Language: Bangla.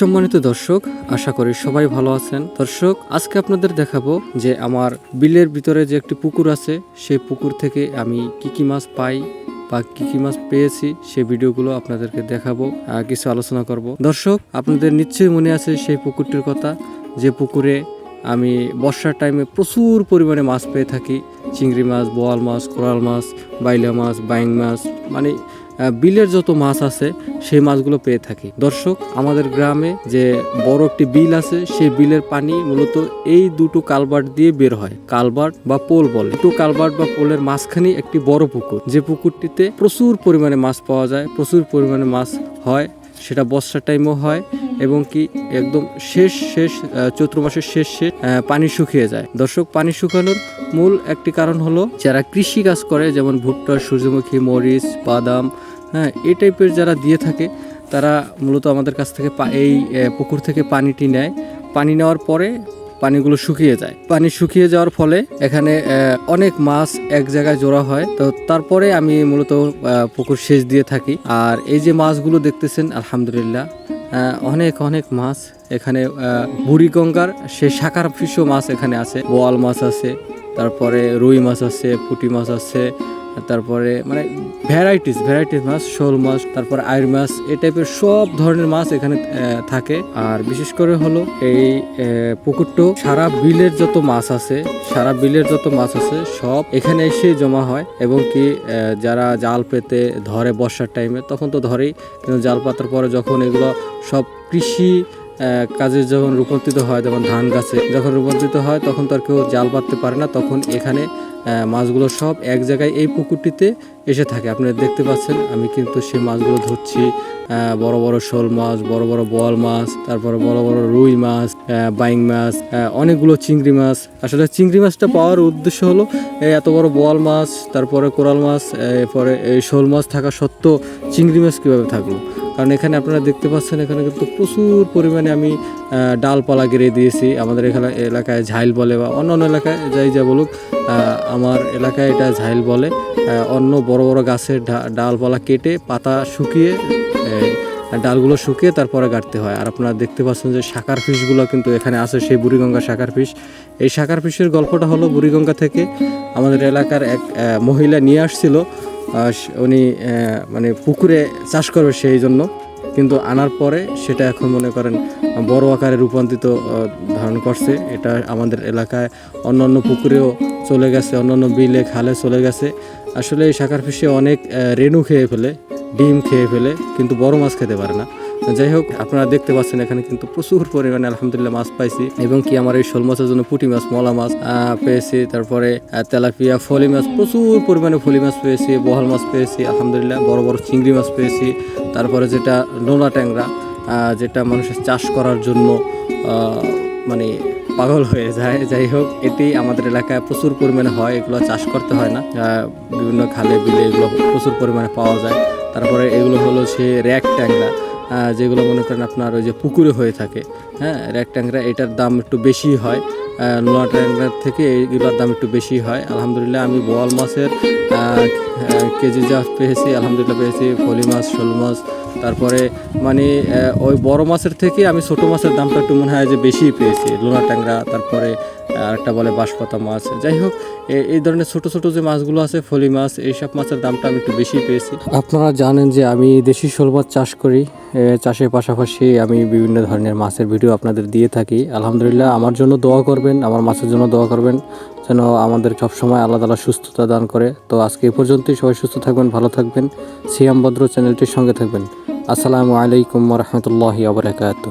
সম্মানিত দর্শক, আশা করি সবাই ভালো আছেন। দর্শক, আজকে আপনাদের দেখাবো যে আমার বিলের ভিতরে যে একটি পুকুর আছে, সেই পুকুর থেকে আমি কি কি মাছ পাই বা কি কি মাছ পেয়েছি, সেই ভিডিওগুলো আপনাদেরকে দেখাবো কিছু আলোচনা করব। দর্শক, আপনাদের নিশ্চয়ই মনে আছে সেই পুকুরটির কথা, যে পুকুরে আমি বর্ষার টাইমে প্রচুর পরিমাণে মাছ পেয়ে থাকি। চিংড়ি মাছ, বোয়াল মাছ, কোরাল মাছ, বাইলা মাছ, বাইং মাছ মানে বিলের যত মাছ আছে, সেই মাছগুলো পেয়ে থাকি। দর্শক, আমাদের গ্রামে যে বড় একটি বিল আছে, সেই বিলের পানি মূলত এই দুটো কালভার্ট দিয়ে বের হয়। কালভার্ট বা পোল বলে। দুটো কালভার্ট বা পোলের মাঝখানে একটি বড় পুকুর। যে পুকুরটিতে প্রচুর পরিমাণে মাছ পাওয়া যায়, প্রচুর পরিমাণে মাছ হয়, সেটা বর্ষার টাইমও হয় এবং কি একদম শেষ শেষ চৈত্র মাসের শেষ শেষ পানি শুকিয়ে যায়। দর্শক, পানি শুকানোর মূল একটি কারণ হলো, যারা কৃষি কাজ করে, যেমন ভুট্টা, সূর্যমুখী, মরিচ, বাদাম হ্যাঁ এই টাইপের যারা দিয়ে থাকে, তারা মূলত আমাদের কাছ থেকে এই পুকুর থেকে পানিটি নেয়। পানি নেওয়ার পরে পানিগুলো শুকিয়ে যায়। পানি শুকিয়ে যাওয়ার ফলে এখানে অনেক মাছ এক জায়গায় জোড়া হয়। তো তারপরে আমি মূলত পুকুর সেচ দিয়ে থাকি। আর এই যে মাছগুলো দেখতেছেন, আলহামদুলিল্লাহ অনেক অনেক মাছ এখানে বুড়িগঙ্গার সে শাকার ফিশও মাছ এখানে আছে। বোয়াল মাছ আছে, তারপরে রুই মাছ আছে, পুঁটি মাছ আছে তারপরে মানে ভ্যারাইটিস ভ্যারাইটিস মাছ, শোল মাছ, তারপরে আইর মাছ, এই টাইপের সব ধরনের মাছ এখানে থাকে। আর বিশেষ করে হলো এই পুকুরটো সারা বিলের যত মাছ আছে, সারা বিলের যত মাছ আছে, সব এখানে এসে জমা হয়। এবং কি যারা জাল পেতে ধরে বর্ষার টাইমে তখন তো ধরেই, কিন্তু জাল পাতার পরে যখন এগুলো সব কৃষি কাজে যখন রূপান্তরিত হয়, যেমন ধান গাছে, যখন রূপান্তরিত হয়, তখন তো আর কেউ জাল পাততে পারে না। তখন এখানে মাছগুলো সব এক জায়গায় এই পুকুরটিতে এসে থাকে। আপনারা দেখতে পাচ্ছেন, আমি কিন্তু সেই মাছগুলো ধরছি বড় বড় শোল মাছ, বড় বড় বোয়াল মাছ, তারপরে বড় বড় রুই মাছ বাইং মাছ অনেকগুলো চিংড়ি মাছ। আসলে চিংড়ি মাছটা পাওয়ার উদ্দেশ্য হলো এত বড় বোয়াল মাছ, তারপরে কোরাল মাছ এরপরে এই শোল মাছ থাকা সত্ত্বেও চিংড়ি মাছ কীভাবে থাকল? কারণ এখানে আপনারা দেখতে পাচ্ছেন, এখানে কিন্তু প্রচুর পরিমাণে আমি ডালপালা গেড়ে দিয়েছি। আমাদের এখানে এলাকায় ঝাইল বলে বা অন্য অন্য এলাকায় যাই যা বলুক আমার এলাকায় এটা ঝাইল বলে। অন্য বড় বড় গাছের ডালপালা কেটে পাতা শুকিয়ে ডালগুলো শুকিয়ে তারপরে গাড়তে হয়। আর আপনারা দেখতে পাচ্ছেন যে শাকার ফিশগুলো কিন্তু এখানে আছে, সেই বুড়িগঙ্গা শাকার ফিশ। এই শাকার ফিশের গল্পটা হলো বুড়িগঙ্গা থেকে আমাদের এলাকার এক মহিলা নিয়ে আসছিল। উনি মানে পুকুরে চাষ করবে সেই জন্য। কিন্তু আনার পরে সেটা এখন মনে করেন বড় আকারে রূপান্তরিত ধারণ করছে। এটা আমাদের এলাকায় অন্য অন্য পুকুরেও চলে গেছে অন্য অন্য বিলে, খালে চলে গেছে। আসলে এই শাকার ফিশে অনেক রেণু খেয়ে ফেলে, ডিম খেয়ে ফেলে, কিন্তু বড় মাছ খেতে পারে না। যাই হোক, আপনারা দেখতে পাচ্ছেন এখানে কিন্তু প্রচুর পরিমাণে আলহামদুলিল্লাহ মাছ পাইছি এবং কি আমার এই শোল মাছের জন্য পুঁটি মাছ, মলা মাছ পেয়েছি। তারপরে তেলাপিয়া, ফলি মাছ, প্রচুর পরিমাণে ফলি মাছ পেয়েছি, বহাল মাছ পেয়েছি, আলহামদুলিল্লাহ, বড় বড় চিংড়ি মাছ পেয়েছি। তারপরে যেটা নোনা ট্যাংরা যেটা মানুষের চাষ করার জন্য মানে পাগল হয়ে যায়। যাই হোক, এটি আমাদের এলাকায় প্রচুর পরিমাণে হয়, এগুলো চাষ করতে হয় না। বিভিন্ন খালে বিলে এগুলো প্রচুর পরিমাণে পাওয়া যায়। তারপরে এগুলো হলো সে র্যাক ট্যাংরা। যেগুলো মনে করেন আপনার ওই যে পুকুরে হয়ে থাকে হ্যাঁ? র্যাক ট্যাংরা এটার দাম একটু বেশি হয়। নোয়া ট্যাংরার থেকে এইগুলোর দাম একটু বেশি হয়। আলহামদুলিল্লাহ, আমি বোয়াল মাছের কেজি যা পেয়েছি, আলহামদুলিল্লাহ পেয়েছি, ফলি মাছ, শোল মাছ। তারপরে মানে ওই বড় মাছের থেকে আমি ছোটো মাছের দামটা একটু মনে হয় যে বেশি পেয়েছি লোনা ট্যাংরা, তারপরে আরেকটা বলে বাঁশপাতা মাছ। যাই হোক এই ধরনের ছোট ছোট যে মাছগুলো আছে ফলি মাছ এইসব মাছের দামটা আমি একটু বেশি পেয়েছি। আপনারা জানেন যে আমি দেশি শোল মাছ চাষ করি। চাষের পাশাপাশি আমি বিভিন্ন ধরনের মাছের ভিডিও আপনাদের দিয়ে থাকি। আলহামদুলিল্লাহ আমার জন্য দোয়া করবেন আমার মাছের জন্য দোয়া করবেন যেন আমাদের সবসময় আল্লাহ তালা সুস্থতা দান করে। তো আজকে এই পর্যন্তই সবাই সুস্থ থাকবেন ভালো থাকবেন। সিয়াম ভদ্র চ্যানেলটির সঙ্গে থাকবেন। আসসালামু আলাইকুম রহমতুল্লাহি আবরাকাত